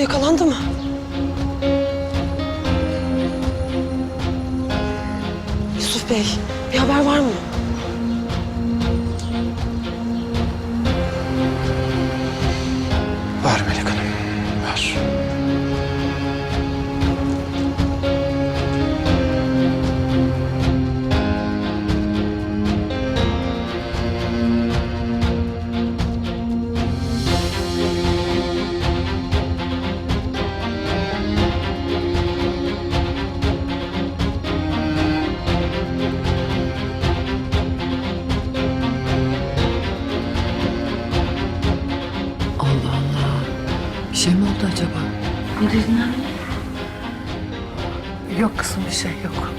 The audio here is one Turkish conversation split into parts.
yakalandı mı? Yusuf Bey, bir haber var mı? Ne? Yok kızım bir şey yok.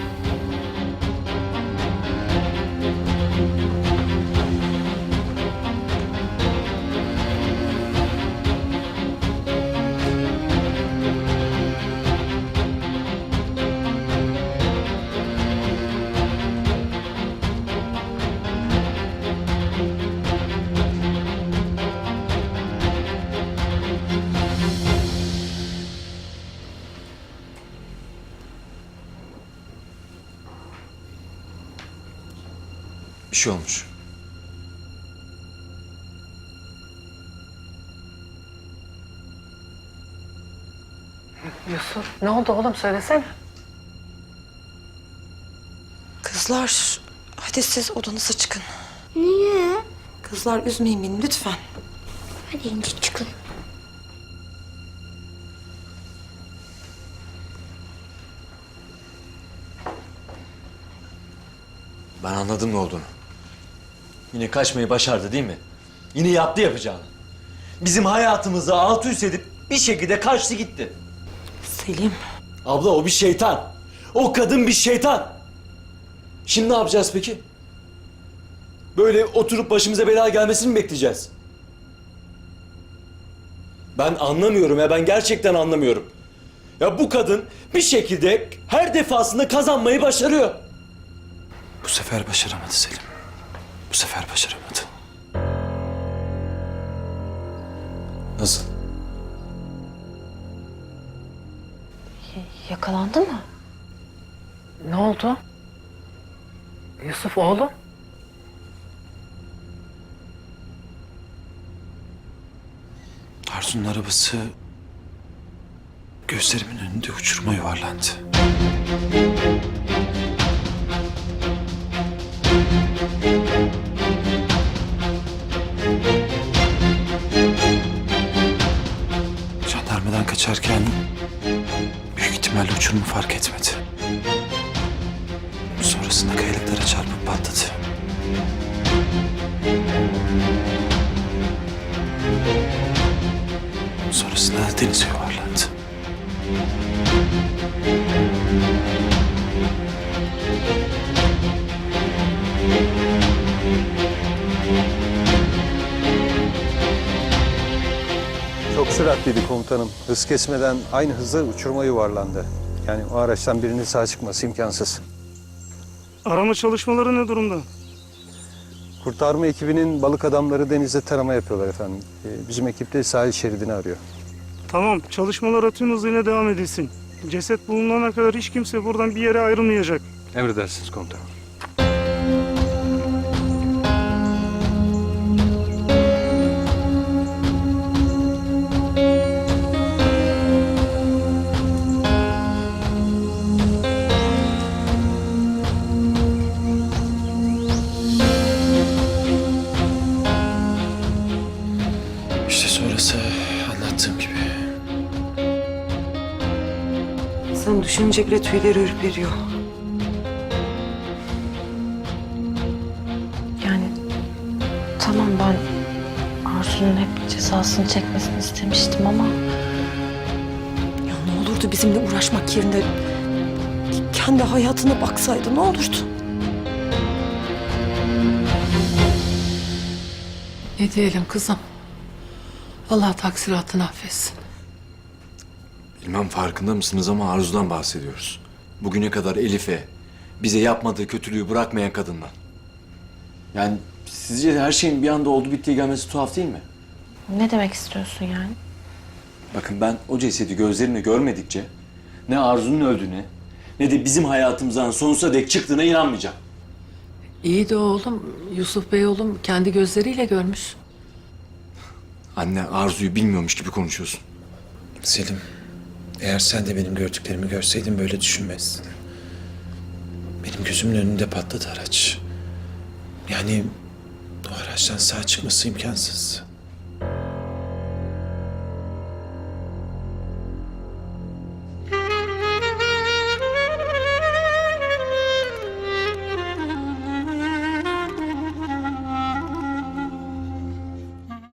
Bir şey olmuş. Yusuf ne oldu oğlum söylesene. Kızlar, hadi siz odanıza çıkın. Niye? Kızlar üzmeyin beni lütfen. Hadi İnci çıkın. Ben anladım ne olduğunu. Yine kaçmayı başardı değil mi? Yine yaptı yapacağını. Bizim hayatımızı alt üst edip bir şekilde kaçtı gitti. Selim, Abla o bir şeytan. O kadın bir şeytan. Şimdi ne yapacağız peki? Böyle oturup başımıza bela gelmesini mi bekleyeceğiz? Ben anlamıyorum ya ben gerçekten anlamıyorum. Ya bu kadın bir şekilde her defasında kazanmayı başarıyor. Bu sefer başaramadı Selim. Bu sefer başaramadı. Nasıl? yakalandı mı? Ne oldu? Yusuf oğlum. Arzu'nun arabası gözlerimin önünde uçuruma yuvarlandı. Jandarmadan kaçarken büyük ihtimalle uçurumu fark etmedi. Sonrasında kayalıklara çarpıp patladı. Sonrasında denize yuvarlandı. Çok süratliydi komutanım. Hız kesmeden aynı hızla uçuruma yuvarlandı. Yani o araçtan birinin sağ çıkması imkansız. Arama çalışmaları ne durumda? Kurtarma ekibinin balık adamları denizde tarama yapıyorlar efendim. Ee, Bizim ekip de sahil şeridini arıyor. Tamam, çalışmalara tüm hızıyla devam edilsin. Ceset bulunana kadar hiç kimse buradan bir yere ayrılmayacak. Emredersiniz komutanım. Sen düşününce bile tüyleri ürperiyor. Yani tamam ben Arzu'nun hep cezasını çekmesini istemiştim ama Ya ne olurdu bizimle uğraşmak yerine kendi hayatına baksaydı ne olurdu? Ne diyelim kızım? Allah taksiratını affetsin. Bilmem farkında mısınız ama Arzu'dan bahsediyoruz. Bugüne kadar Elif'e, bize yapmadığı kötülüğü bırakmayan kadından. Yani sizce her şeyin bir anda oldu bittiği gelmesi tuhaf değil mi? ne demek istiyorsun yani? Bakın ben o cesedi gözlerimle görmedikçe ne Arzu'nun öldüğüne ne de bizim hayatımızdan sonsuza dek çıktığına inanmayacağım. İyi de oğlum, Yusuf Bey oğlum kendi gözleriyle görmüş. Anne Arzu'yu bilmiyormuş gibi konuşuyorsun. Selim, eğer sen de benim gördüklerimi görseydin böyle düşünmezdin. Benim gözümün önünde patladı araç. Yani o araçtan sağ çıkması imkansız.